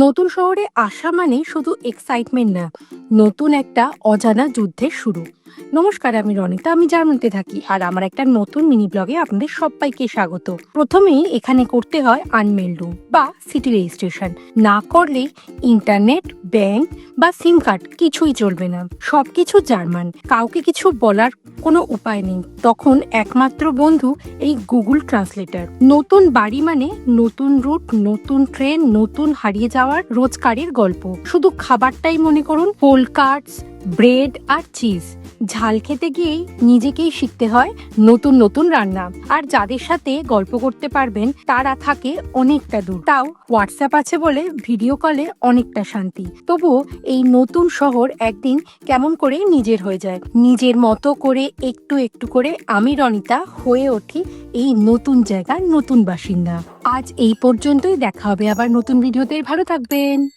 নতুন শহরে আসা মানে শুধু এক্সাইটমেন্ট না, নতুন একটা অজানা যুদ্ধের শুরু। নমস্কার, আমি রনিতা, আমি জার্মানিতে থাকি আর আমার একটা নতুন মিনি ব্লগে আপনাদের সবাইকে স্বাগত। প্রথমেই এখানে করতে হয় আনমেল রুম বা সিটি রেজিস্ট্রেশন না করলে ইন্টারনেট ব্যাংক বা সিম কার্ড কিছুই চলবে না। সবকিছু জার্মান। কাউকে কিছু বলার কোনো উপায় নেই। তখন একমাত্র বন্ধু এই গুগল ট্রান্সলেটার। নতুন বাড়ি মানে নতুন রুট, নতুন ট্রেন, নতুন হারিয়ে যাওয়ার রোজকারের গল্প। শুধু খাবারটাই মনে করুন পোল কার্ডস, ব্রেড আর চিজ। ঝাল খেতে গিয়েই নিজেকেই শিখতে হয় নতুন নতুন রান্না। আর যাদের সাথে গল্প করতে পারবেন, তারা থাকে অনেকটা দূর। তাও হোয়াটসঅ্যাপ আছে বলে ভিডিও কলে অনেকটা শান্তি। তবুও এই নতুন শহর একদিন কেমন করে নিজের হয়ে যায়। নিজের মতো করে একটু একটু করে আমি রনিতা হয়ে উঠি এই নতুন জায়গার নতুন বাসিন্দা। আজ এই পর্যন্তই। দেখা হবে আবার নতুন ভিডিওতে ভালো থাকবেন।